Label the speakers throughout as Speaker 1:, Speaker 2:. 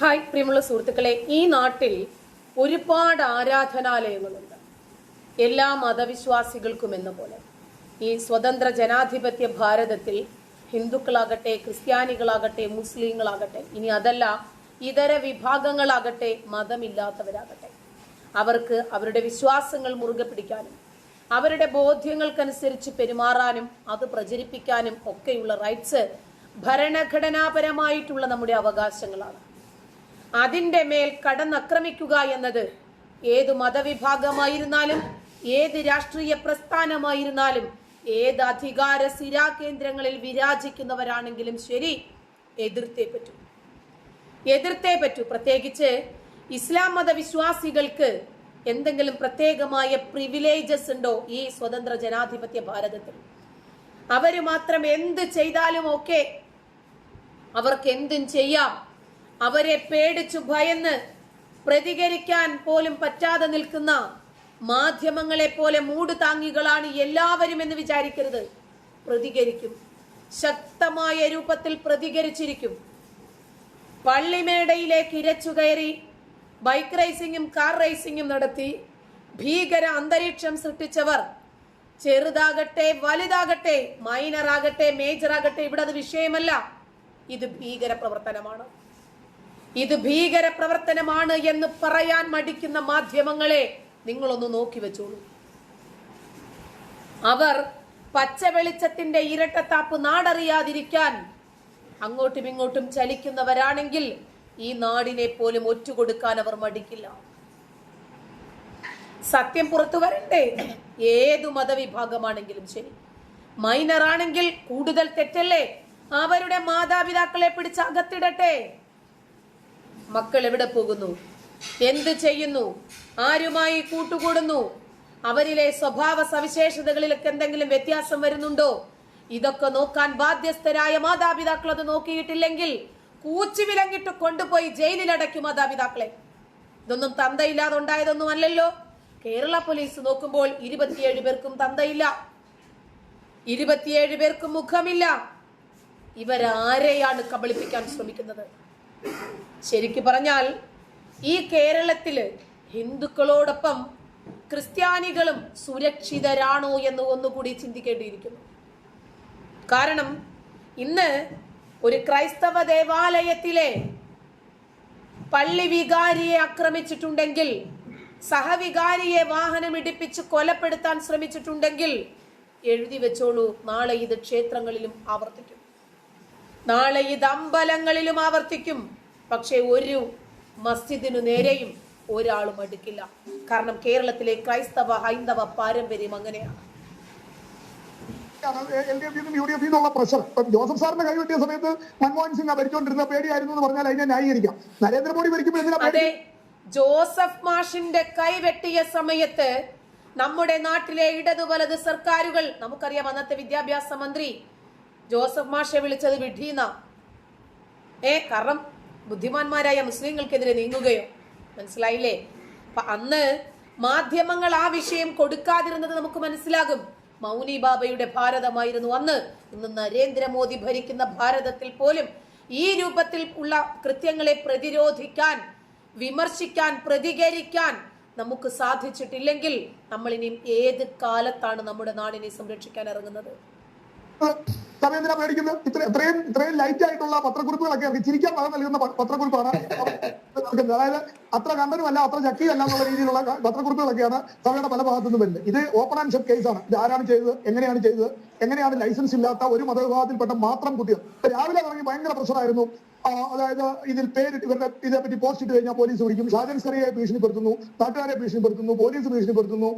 Speaker 1: Hi പ്രിയമുള്ള സുഹൃത്തുക്കളെ. ഈ നാട്ടിൽ ഒരുപാട് ആരാധനാലയങ്ങളുണ്ട്. എല്ലാ മതവിശ്വാസികൾക്കും എന്ന പോലെ. ഈ സ്വതന്ത്ര ജനാധിപത്യ ഭാരതത്തിൽ ഹിന്ദുക്കളാകട്ടെ ക്രിസ്ത്യാനികളാകട്ടെ മുസ്ലിങ്ങളാകട്ടെ ഇനി അതല്ല ഇതര വിഭാഗങ്ങളാകട്ടെ മതമില്ലാത്തവരാകട്ടെ. അവർക്ക് അവരുടെ വിശ്വാസങ്ങൾ മുറുകെ പിടിക്കാനും അവരുടെ ബോധ്യങ്ങൾക്കനുസരിച്ച് പെരുമാറാനും അത് പ്രചരിപ്പിക്കാനും ഒക്കെയുള്ള റൈറ്റ്സ് ഭരണഘടനാപരമായിട്ടുള്ള നമ്മുടെ അവകാശങ്ങളാണ്. അതിന്റെ മേൽ കടന്നക്രമിക്കുക എന്നത് ഏത് മതവിഭാഗമായിരുന്നാലും ഏത് രാഷ്ട്രീയ പ്രസ്ഥാനമായിരുന്നാലും ഏത് അധികാര സ്ഥിരാകേന്ദ്രങ്ങളിൽ വിരാജിക്കുന്നവരാണെങ്കിലും ശരി എതിർത്തേ പറ്റൂ. എതിർത്തേ പറ്റൂ. പ്രത്യേകിച്ച് ഇസ്ലാം മതവിശ്വാസികൾക്ക് എന്തെങ്കിലും പ്രത്യേകമായ പ്രിവിലേജസ് ഉണ്ടോ ഈ സ്വതന്ത്ര ജനാധിപത്യ ഭാരതത്തിൽ? അവർ മാത്രം എന്ത് ചെയ്താലും ഒക്കെ അവർക്ക് എന്തും ചെയ്യാം. അവരെ പേടിച്ചു ഭയന്ന് പ്രതികരിക്കാൻ പോലും പറ്റാതെ നിൽക്കുന്ന മാധ്യമങ്ങളെ പോലെ മൂട് താങ്ങികളാണ് എല്ലാവരും എന്ന് വിചാരിക്കരുത്. പ്രതികരിക്കും. ശക്തമായ രൂപത്തിൽ പ്രതികരിച്ചിരിക്കും. പള്ളിമേടയിലേക്ക് ഇരച്ചു കയറി ബൈക്ക് റേസിംഗും കാർ റേസിംഗും നടത്തി ഭീകര അന്തരീക്ഷം സൃഷ്ടിച്ചവർ. ചെറുതാകട്ടെ വലുതാകട്ടെ മൈനറാകട്ടെ മേജറാകട്ടെ ഇവിടെ അത് വിഷയമല്ല. ഇത് ഭീകര പ്രവർത്തനമാണ്. ഇത് ഭീകര പ്രവർത്തനമാണ് എന്ന് പറയാൻ മടിക്കുന്ന മാധ്യമങ്ങളെ നിങ്ങളൊന്ന് നോക്കി വെച്ചോളൂ. അവർ പച്ച വെളിച്ചത്തിന്റെ ഇരട്ടത്താപ്പ് നാടറിയാതിരിക്കാൻ അങ്ങോട്ടും ഇങ്ങോട്ടും ചലിക്കുന്നവരാണെങ്കിൽ ഈ നാടിനെ പോലും ഒറ്റുകൊടുക്കാൻ അവർ മടിക്കില്ല. സത്യം പുറത്തു വരണ്ടേ? ഏതു മതവിഭാഗമാണെങ്കിലും ശരി. മൈനറാണെങ്കിൽ കൂടുതൽ തെറ്റല്ലേ? അവരുടെ മാതാപിതാക്കളെ പിടിച്ച് അകത്തിടട്ടെ. മക്കൾ എവിടെ പോകുന്നു? എന്ത് ചെയ്യുന്നു? ആരുമായി കൂട്ടുകൂടുന്നു? അവരിലെ സ്വഭാവ സവിശേഷതകളിലൊക്കെ എന്തെങ്കിലും വ്യത്യാസം വരുന്നുണ്ടോ? ഇതൊക്കെ നോക്കാൻ ബാധ്യസ്ഥരായ മാതാപിതാക്കൾ അത് നോക്കിയിട്ടില്ലെങ്കിൽ കൂച്ചു വിലങ്ങിട്ട് കൊണ്ടുപോയി ജയിലിൽ അടയ്ക്കും മാതാപിതാക്കളെ. ഇതൊന്നും തന്തയില്ലാതെ ഉണ്ടായതൊന്നും അല്ലല്ലോ. കേരള പോലീസ് നോക്കുമ്പോൾ ഇരുപത്തിയേഴ് പേർക്കും തന്തയില്ല. ഇരുപത്തിയേഴ് പേർക്കും മുഖമില്ല. ഇവരാരെയാണ് കബളിപ്പിക്കാൻ ശ്രമിക്കുന്നത്? ശരിക്കു പറഞ്ഞാൽ ഈ കേരളത്തിൽ ഹിന്ദുക്കളോടൊപ്പം ക്രിസ്ത്യാനികളും സുരക്ഷിതരാണോ എന്ന് ഒന്നുകൂടി ചിന്തിക്കേണ്ടിയിരിക്കുന്നു. കാരണം ഇന്ന് ഒരു ക്രൈസ്തവ ദേവാലയത്തിലെ പള്ളി വികാരിയെ ആക്രമിച്ചിട്ടുണ്ടെങ്കിൽ സഹവികാരിയെ വാഹനം ഇടിപ്പിച്ച് കൊലപ്പെടുത്താൻ ശ്രമിച്ചിട്ടുണ്ടെങ്കിൽ എഴുതി വെച്ചോളൂ നാളെ ഇത് ക്ഷേത്രങ്ങളിലും ആവർത്തിക്കും. നാളെ ഇത് അമ്പലങ്ങളിലും ആവർത്തിക്കും. പക്ഷെ ഒരു മസ്ജിദിനു നേരെയും ഒരാളും അടുക്കില്ല. കാരണം കേരളത്തിലെ ക്രൈസ്തവ ഹൈന്ദവ പാരമ്പര്യം അങ്ങനെയാണ്.
Speaker 2: എൽ ഡി എഫിൽ നിന്നും യു ഡി എഫിൽ നിന്നുള്ള പ്രഷർ ഇപ്പം ജോസഫ് സാറിന്റെ കൈവെട്ടിയ സമയത്ത് മൻമോഹൻ സിംഗ് ഭരിച്ചുകൊണ്ടിരുന്ന പേടിയായിരുന്നു എന്ന് പറഞ്ഞാൽ അതിനെ ന്യായീകരിക്കാം. നരേന്ദ്രമോദി ഭരിക്കുമ്പോൾ എന്തിനാ പേടി?
Speaker 1: ജോസഫ് മാഷിന്റെ കൈവെട്ടിയ സമയത്ത് നമ്മുടെ നാട്ടിലെ ഇടതു വലത് സർക്കാരുകൾ നമുക്കറിയാം അന്നത്തെ വിദ്യാഭ്യാസ മന്ത്രി ജോസഫ് മാഷെ വിളിച്ചത് വിഡീന്ന ഏ കാരണം ബുദ്ധിമാന്മാരായ മുസ്ലിങ്ങൾക്കെതിരെ നീങ്ങുകയോ. മനസ്സിലായില്ലേ? അപ്പൊ അന്ന് മാധ്യമങ്ങൾ ആ വിഷയം കൊടുക്കാതിരുന്നത് നമുക്ക് മനസ്സിലാകും. മൗനി ബാബയുടെ ഭാരതമായിരുന്നു അന്ന്. ഇന്ന് നരേന്ദ്രമോദി ഭരിക്കുന്ന ഭാരതത്തിൽ പോലും ഈ രൂപത്തിൽ ഉള്ള കൃത്യങ്ങളെ പ്രതിരോധിക്കാൻ വിമർശിക്കാൻ പ്രതികരിക്കാൻ നമുക്ക് സാധിച്ചിട്ടില്ലെങ്കിൽ നമ്മൾ ഇനിയും ഏത് കാലത്താണ് നമ്മുടെ നാടിനെ സംരക്ഷിക്കാൻ ഇറങ്ങുന്നത്?
Speaker 2: സമയം എന്തിനാ പേടിക്കുന്നത്? ഇത്ര ഇത്രയും ഇത്രയും ലൈറ്റ് ആയിട്ടുള്ള പത്രക്കുറിപ്പുകളൊക്കെ ചിരിക്കാൻ പണം നൽകുന്ന പത്രക്കുറിപ്പാണ്. അതായത് അത്ര കണ്ടനുമല്ല അത്ര ചക്കിയല്ല എന്നുള്ള രീതിയിലുള്ള പത്രക്കുറിപ്പുകളൊക്കെയാണ് സഭയുടെ പല ഭാഗത്തു നിന്നും വരുന്നത്. ഇത് ഓപ്പൺ ആൻഡ് ഷെപ്പ് കേസാണ് ഇത് ആരാണ് ചെയ്തത്? എങ്ങനെയാണ് ചെയ്തത്? എങ്ങനെയാണ് ലൈസൻസ് ഇല്ലാത്ത ഒരു മതവിഭാഗത്തിൽപ്പെട്ട മാത്രം കുട്ടികൾ? രാവിലെ തുടങ്ങി ഭയങ്കര പ്രഷറായിരുന്നു അതായത് ഇതിൽ പേര് ഇവരുടെ ഇതേപ്പറ്റി പോസ്റ്റ് ഇട്ട് കഴിഞ്ഞാൽ പോലീസ് പിടിക്കും ഷാജൻ സെറിയെ ഭീഷണിപ്പെടുത്തുന്നു നാട്ടുകാരെ ഭീഷണിപ്പെടുത്തുന്നു പോലീസ് ഭീഷണിപ്പെടുത്തുന്നു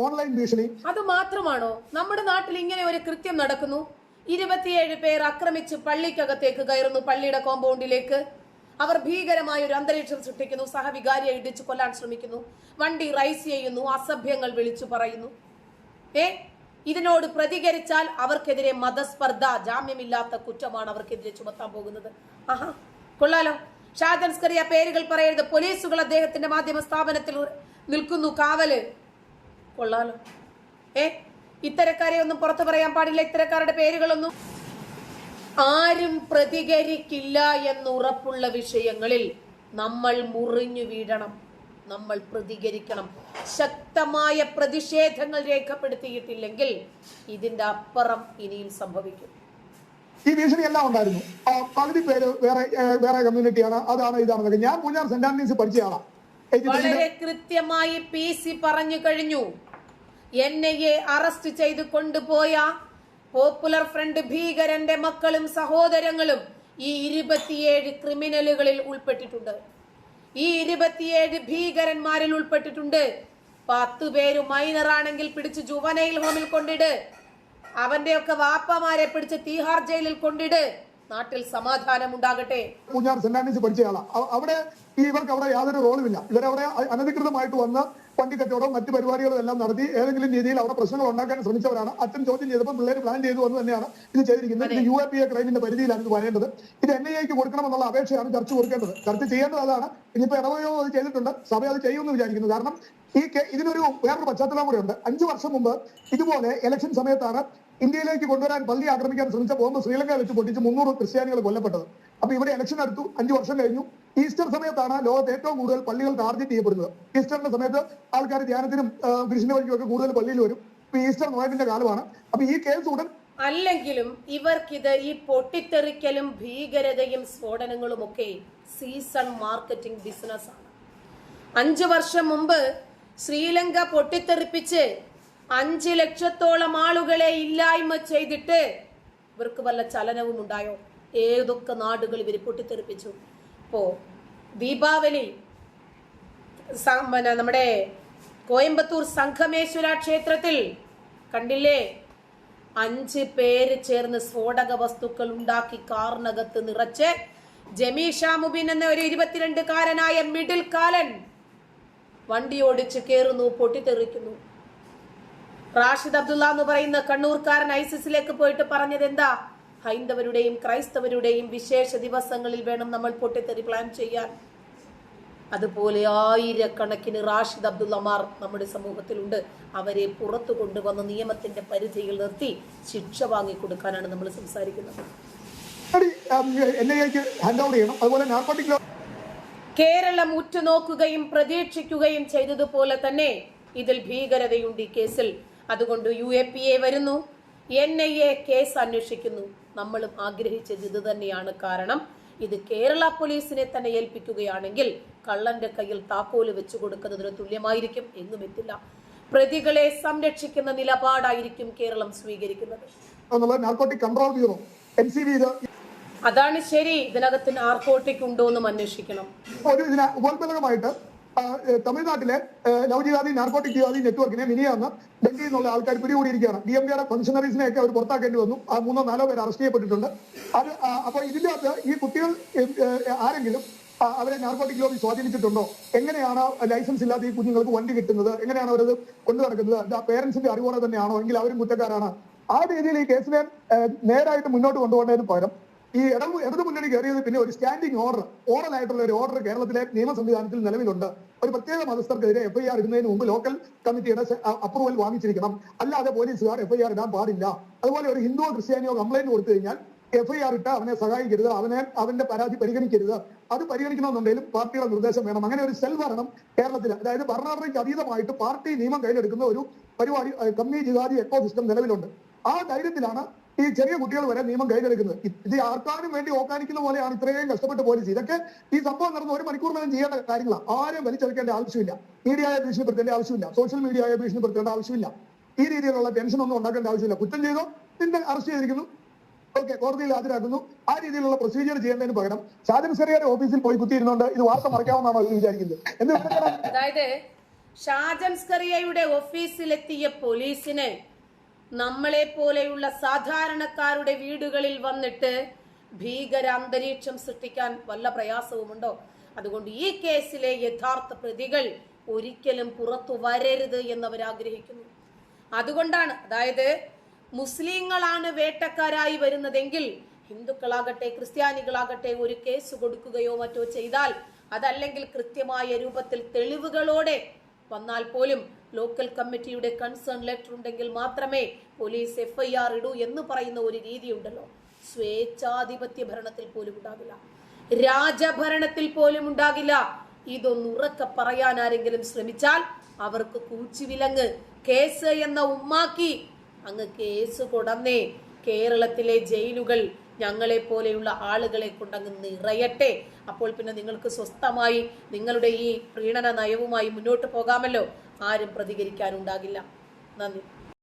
Speaker 2: ഓൺലൈൻ ഭീഷണി.
Speaker 1: അത് മാത്രമാണോ? നമ്മുടെ നാട്ടിൽ ഇങ്ങനെ ഒരു കൃത്യം നടക്കുന്നു? ഇരുപത്തിയേഴ് പേർ ആക്രമിച്ച് പള്ളിക്കകത്തേക്ക് കയറുന്നു പള്ളിയുടെ കോമ്പൗണ്ടിലേക്ക് അവർ ഭീകരമായ ഒരു അന്തരീക്ഷം സൃഷ്ടിക്കുന്നു സഹവികാരിയെ ഇടിച്ചു കൊല്ലാൻ ശ്രമിക്കുന്നു വണ്ടി റൈസ് ചെയ്യുന്നു അസഭ്യങ്ങൾ വിളിച്ചു പറയുന്നു. ഏ? ഇതിനോട് പ്രതികരിച്ചാൽ അവർക്കെതിരെ മതസ്പർദ്ധ ജാമ്യമില്ലാത്ത കുറ്റമാണ് അവർക്കെതിരെ ചുമത്താൻ പോകുന്നത്. ആഹാ കൊള്ളാലോ. ഷാദൻസ്കറിയ പേരുകൾ പറയരുത്. പോലീസുകൾ അദ്ദേഹത്തിന്റെ മാധ്യമ സ്ഥാപനത്തിൽ നിൽക്കുന്നു. കാവൽ. കൊള്ളാലോ. ഏ ഇത്തരക്കാരെ ഒന്നും പുറത്തു പറയാൻ പാടില്ല. ഇത്തരക്കാരുടെ പേരുകളൊന്നും ആരും പ്രതികരിക്കില്ല എന്നുറപ്പുള്ള വിഷയങ്ങളിൽ നമ്മൾ മുറിഞ്ഞു വീഴണം. നമ്മൾ പ്രതികരിക്കണം. ശക്തമായ പ്രതിഷേധങ്ങൾ രേഖപ്പെടുത്തിയിട്ടില്ലെങ്കിൽ ഇതിന്റെ അപ്പുറം ഇനിയും സംഭവിക്കും.
Speaker 2: ഈ ഭീഷണി എല്ലാം ഉണ്ടായിരുന്നു. പകുതി പേര് വേറെ വേറെ കമ്മ്യൂണിറ്റിയാണ്. അതാണ് ഇതാണെന്നൊക്കെ ഞാൻ പൂഞ്ഞാർ സെന്റ് ആന്റണീസ്
Speaker 1: വളരെ കൃത്യമായി പി സി പറഞ്ഞു കഴിഞ്ഞു. എൻ ഐ എ അറസ്റ്റ് ചെയ്ത് കൊണ്ടുപോയ പോപ്പുലർ ഫ്രണ്ട് ഭീകരന്റെ മക്കളും സഹോദരങ്ങളും ഈ ഇരുപത്തിയേഴ് ക്രിമിനലുകളിൽ ഉൾപ്പെട്ടിട്ടുണ്ട്. ഈ ഇരുപത്തിയേഴ് ഭീകരന്മാരിൽ ഉൾപ്പെട്ടിട്ടുണ്ട്. പത്ത് പേര് മൈനർ ആണെങ്കിൽ പിടിച്ച് ജുവനയിൽ ഹോമിൽ കൊണ്ടിട്. അവന്റെയൊക്കെ വാപ്പമാരെ പിടിച്ച് തീഹാർ ജയിലിൽ കൊണ്ടിട്. നാട്ടിൽ സമാധാനം ഉണ്ടാകട്ടെ.
Speaker 2: പൂഞ്ഞാർ സെന്റ് ആൻഡ്രീസ് പഠിച്ച അവിടെ ഇവർക്ക് അവിടെ യാതൊരു റോളുമില്ല ഇവരവിടെ അനധികൃതമായിട്ട് വന്ന് വണ്ടി കച്ചവടം മറ്റ് പരിപാടികളും എല്ലാം നടത്തി ഏതെങ്കിലും രീതിയിൽ അവിടെ പ്രശ്നങ്ങൾ ഉണ്ടാക്കാൻ ശ്രമിച്ചവരാണ്. അച്ഛൻ ചോദ്യം ചെയ്തപ്പോൾ പിള്ളേർ പ്ലാൻ ചെയ്തു എന്ന് തന്നെയാണ് ഇത് ചെയ്തിരിക്കുന്നത്. ഇത് യു എ പി എ ക്രൈമിന്റെ പരിധിയിലാണ് ഇത് വരേണ്ടത് ഇത് എൻ ഐ എക്ക് കൊടുക്കണമെന്നുള്ള അപേക്ഷയാണ് ചർച്ച കൊടുക്കേണ്ടത്. ചർച്ച ചെയ്യേണ്ടത് അതാണ്. ഇനിയിപ്പോ ഇടവയോ അത് ചെയ്തിട്ടുണ്ട്. സഭ അത് ചെയ്യുമെന്ന് വിചാരിക്കുന്നു. കാരണം ഈ ഇതിനൊരു വേറൊരു പശ്ചാത്തലം കൂടെ ഉണ്ട്. അഞ്ചു വർഷം മുമ്പ് ഇതുപോലെ ഇലക്ഷൻ സമയത്താണ് ഇന്ത്യയിലേക്ക് കൊണ്ടുവരാൻ പള്ളി ആക്രമിക്കാൻ ശ്രമിച്ച ബോംബ് ശ്രീലങ്ക വെച്ച് പൊട്ടിച്ച് മുന്നൂറ് ക്രിസ്ത്യാനികൾ കൊല്ലപ്പെട്ടത്. അപ്പൊ ഇവിടെ ഇലക്ഷൻ അടുത്തു അഞ്ചു വർഷം കഴിഞ്ഞു. ഈസ്റ്റർ സമയത്താണ് ലോകത്ത് ഏറ്റവും കൂടുതൽ പള്ളികൾ ടാർഗറ്റ് ചെയ്യപ്പെടുന്നത്. ഈസ്റ്ററിന്റെ സമയത്ത് ആൾക്കാർ ധ്യാനത്തിനും കൃഷിന്റെ വഴിക്കും കൂടുതൽ പള്ളിയിൽ വരും. ഇപ്പൊ ഈസ്റ്റർ നോയമ്പിന്റെ കാലമാണ്. അപ്പൊ ഈ കേസ് ഉടൻ
Speaker 1: അല്ലെങ്കിലും ഇവർക്കിത് ഈ പൊട്ടിത്തെറിക്കലും ഭീകരതയും സ്ഫോടനങ്ങളും ഒക്കെ സീസൺ മാർക്കറ്റിംഗ് ബിസിനസ് ആണ്. അഞ്ചു വർഷം മുമ്പ് ശ്രീലങ്ക പൊട്ടിത്തെറിപ്പിച്ച് അഞ്ച് ലക്ഷത്തോളം ആളുകളെ ഇല്ലായ്മ ചെയ്തിട്ട് ഇവർക്ക് വല്ല ചലനവും ഉണ്ടായോ? ഏതൊക്കെ നാടുകൾ ഇവർ പൊട്ടിത്തെറിപ്പിച്ചു ഇപ്പോ ദീപാവലി നമ്മുടെ കോയമ്പത്തൂർ സംഘമേശ്വര ക്ഷേത്രത്തിൽ കണ്ടില്ലേ? അഞ്ച് പേര് ചേർന്ന് സ്ഫോടക വസ്തുക്കൾ ഉണ്ടാക്കി കാറിനകത്ത് നിറച്ച് ജമീഷ മുബിൻ എന്ന ഒരു ഇരുപത്തിരണ്ടുകാരനായ മിഡിൽ കാലൻ വണ്ടി ഓടിച്ച് കയറുന്നു പൊട്ടിത്തെറിക്കുന്നു. റാഷിദ് അബ്ദുള്ള എന്ന് പറയുന്ന കണ്ണൂർക്കാരൻ ഐസിസിലേക്ക് പോയിട്ട് പറഞ്ഞത് എന്താ ഹൈന്ദവരുടെയും ക്രൈസ്തവരുടെയും വിശേഷ ദിവസങ്ങളിൽ വേണം നമ്മൾ പൊട്ടിത്തെറി പ്ലാൻ ചെയ്യാൻ. അതുപോലെ ആയിരക്കണക്കിന് റാഷിദ് അബ്ദുള്ളമാർ നമ്മുടെ സമൂഹത്തിലുണ്ട്. അവരെ പുറത്തു കൊണ്ടുവന്ന് നിയമത്തിന്റെ പരിധിയിൽ നിർത്തി ശിക്ഷ വാങ്ങിക്കൊടുക്കാനാണ് നമ്മൾ സംസാരിക്കുന്നത്. കേരളം ഉറ്റുനോക്കുകയും പ്രതീക്ഷിക്കുകയും ചെയ്തതുപോലെ തന്നെ ഇതിൽ ഭീകരതയുണ്ട് ഈ കേസിൽ. അതുകൊണ്ട് യു എ പി എ വരുന്നു. എൻ ഐ എ കേസ് അന്വേഷിക്കുന്നു. നമ്മളും ആഗ്രഹിച്ചത് ഇത് തന്നെയാണ്. കാരണം ഇത് കേരള പോലീസിനെ തന്നെ ഏൽപ്പിക്കുകയാണെങ്കിൽ കള്ളന്റെ കയ്യിൽ താക്കോൽ വെച്ചു കൊടുക്കുന്നതിന് തുല്യമായിരിക്കും എന്നും എത്തില്ല. പ്രതികളെ സംരക്ഷിക്കുന്ന നിലപാടായിരിക്കും കേരളം സ്വീകരിക്കുന്നത്. അതാണ് ശരി. ഇതിനകത്ത് നാർക്കോട്ടിക് ഉണ്ടോ എന്ന് അന്വേഷിക്കണം
Speaker 2: തമിഴ്നാട്ടിലെ ലൗജികാതി നാർക്കോട്ടിക് ജിഹാദി നെറ്റ്വർക്കിനെ മിനിയാന്ന് ഡൽഹിയിൽ നിന്നുള്ള ആൾക്കാർ പിടികൂടിയിരിക്കുകയാണ്. ഡി എം കെയുടെ ഫംഗ്ഷണറീസിനെ ഒക്കെ അവർ പുറത്താക്കേണ്ടി വന്നു. ആ മൂന്നോ നാലോ പേര് അറസ്റ്റ് ചെയ്യപ്പെട്ടിട്ടുണ്ട്. അത് അപ്പൊ ഇതിന്റെ അകത്ത് ഈ കുട്ടികൾ ആരെങ്കിലും അവരെ നാർക്കോട്ടിക് ലോബി സ്വാധീനിച്ചിട്ടുണ്ടോ? എങ്ങനെയാണ് ലൈസൻസ് ഇല്ലാത്ത ഈ കുഞ്ഞുങ്ങൾക്ക് വണ്ടി കിട്ടുന്നത്? എങ്ങനെയാണ് അവരത് കൊണ്ടു നടക്കുന്നത്? പേരൻസിന്റെ അറിവോടെ തന്നെയാണോ? എങ്കിൽ അവരും കുറ്റക്കാരാണ്. ആ രീതിയിൽ ഈ കേസിനെ നേരായിട്ട് മുന്നോട്ട് കൊണ്ടുപോകേണ്ടതിന് പകരം ഈ ഇട ഇടതു മുന്നണി കയറിയത് പിന്നെ ഒരു സ്റ്റാൻഡിംഗ് ഓർഡർ ഓറൽ ആയിട്ടുള്ള ഒരു ഓർഡർ കേരളത്തിലെ നിയമ സംവിധാനത്തിൽ നിലവിലുണ്ട്. ഒരു പ്രത്യേക മതസ്ഥർക്കെതിരെ എഫ്ഐആർ ഇടുന്നതിന് മുമ്പ് ലോക്കൽ കമ്മിറ്റിയുടെ അപ്രൂവൽ വാങ്ങിച്ചിരിക്കണം. അല്ലാതെ പോലീസുകാർ എഫ്ഐആർ ഇടാൻ പാടില്ല. അതുപോലെ ഒരു ഹിന്ദു ക്രിസ്ത്യാനിയോ കംപ്ലൈന്റ് കൊടുത്തു കഴിഞ്ഞാൽ എഫ്ഐആർ ഇട്ട് അവനെ സഹായിക്കരുത് അവനെ അവന്റെ പരാതി പരിഗണിക്കരുത്. അത് പരിഗണിക്കണമെന്നുണ്ടെങ്കിലും പാർട്ടിയുടെ നിർദ്ദേശം വേണം. അങ്ങനെ ഒരു സെൽ ഭരണം കേരളത്തിൽ അതായത് ഭരണഘടനയ്ക്ക് അതീതമായിട്ട് പാർട്ടി നിയമം കയ്യിലെടുക്കുന്ന ഒരു പരിപാടി കമ്മി ജിഹാദി എക്കോ സിസ്റ്റം നിലവിലുണ്ട്. ആ ധൈര്യത്തിലാണ് ഈ ചെറിയ കുട്ടികൾ വരെ നിയമം കൈകെടുക്കുന്നത്. ഇത് ആർക്കാരും വേണ്ടി ഓക്കാനിക്കുന്ന പോലെയാണ് ഇത്രയും കഷ്ടപ്പെട്ട് പോലീസ്. ഇതൊക്കെ ഈ സംഭവം നടന്ന ഒരു മണിക്കൂറിനകം ചെയ്യേണ്ട കാര്യങ്ങളാണ് ആരും വലിച്ചെടുക്കേണ്ട ആവശ്യമില്ല. മീഡിയയെ ഭീഷണിപ്പെടുത്തേണ്ട ആവശ്യമില്ല. സോഷ്യൽ മീഡിയയെ ഭീഷണിപ്പെടുത്തേണ്ട ആവശ്യമില്ല. ഈ രീതിയിലുള്ള ടെൻഷൻ ഒന്നും ഉണ്ടാക്കേണ്ട ആവശ്യമില്ല. കുറ്റം ചെയ്തോ പിന്നെ അറസ്റ്റ് ചെയ്തിരിക്കുന്നു. ഓക്കെ കോടതിയിൽ ഹാജരാക്കുന്നു. ആ രീതിയിലുള്ള പ്രൊസീജിയർ ചെയ്യേണ്ടതിന് പകരം ഷാജൻ സെറിയുടെ ഓഫീസിൽ പോയി കുത്തിയിരുന്നുകൊണ്ട് ഇത് വാർത്ത മറക്കാമെന്നാണ് ഇത് വിചാരിക്കുന്നത്. വെച്ചാൽ
Speaker 1: അതായത് ഷാജൻ സ്കറിയയുടെ ഓഫീസിലെത്തിയ പോലീസിന് നമ്മളെ പോലെയുള്ള സാധാരണക്കാരുടെ വീടുകളിൽ വന്നിട്ട് ഭീകര അന്തരീക്ഷം സൃഷ്ടിക്കാൻ വല്ല പ്രയാസവുമുണ്ടോ? അതുകൊണ്ട് ഈ കേസിലെ യഥാർത്ഥ പ്രതികൾ ഒരിക്കലും പുറത്തു വരരുത് എന്നവർ ആഗ്രഹിക്കുന്നു അതുകൊണ്ടാണ് അതായത് മുസ്ലിങ്ങളാണ് വേട്ടക്കാരായി വരുന്നതെങ്കിൽ ഹിന്ദുക്കളാകട്ടെ ക്രിസ്ത്യാനികളാകട്ടെ ഒരു കേസ് കൊടുക്കുകയോ മറ്റോ ചെയ്താൽ അതല്ലെങ്കിൽ കൃത്യമായ രൂപത്തിൽ തെളിവുകളോടെ വന്നാൽ പോലും ലോക്കൽ കമ്മിറ്റിയുടെ കൺസേൺ ലെറ്റർ ഉണ്ടെങ്കിൽ മാത്രമേ പോലീസ് എഫ്ഐആർ ഇടൂ എന്ന് പറയുന്ന ഒരു രീതിയുണ്ടല്ലോ. സ്വേച്ഛാധിപത്യ ഭരണത്തിൽ പോലും ഉണ്ടാകില്ല രാജഭരണത്തിൽ പോലും ഉണ്ടാകില്ല. ഇതൊന്ന് ഉറക്കെ പറയാൻ ആരെങ്കിലും ശ്രമിച്ചാൽ അവർക്ക് കൂച്ചുവിലങ്ങ് കേസ് എന്ന ഉമ്മാക്കി അങ്ങ് കേസ് കൊടന്നേ. കേരളത്തിലെ ജയിലുകൾ ഞങ്ങളെ പോലെയുള്ള ആളുകളെ കൊണ്ടങ്ങ് നിറയട്ടെ. അപ്പോൾ പിന്നെ നിങ്ങൾക്ക് സ്വസ്ഥമായി നിങ്ങളുടെ ഈ പ്രീണന നയവുമായി മുന്നോട്ട് പോകാമല്ലോ. ആരും പ്രതികരിക്കാനുണ്ടാകില്ല. നന്ദി.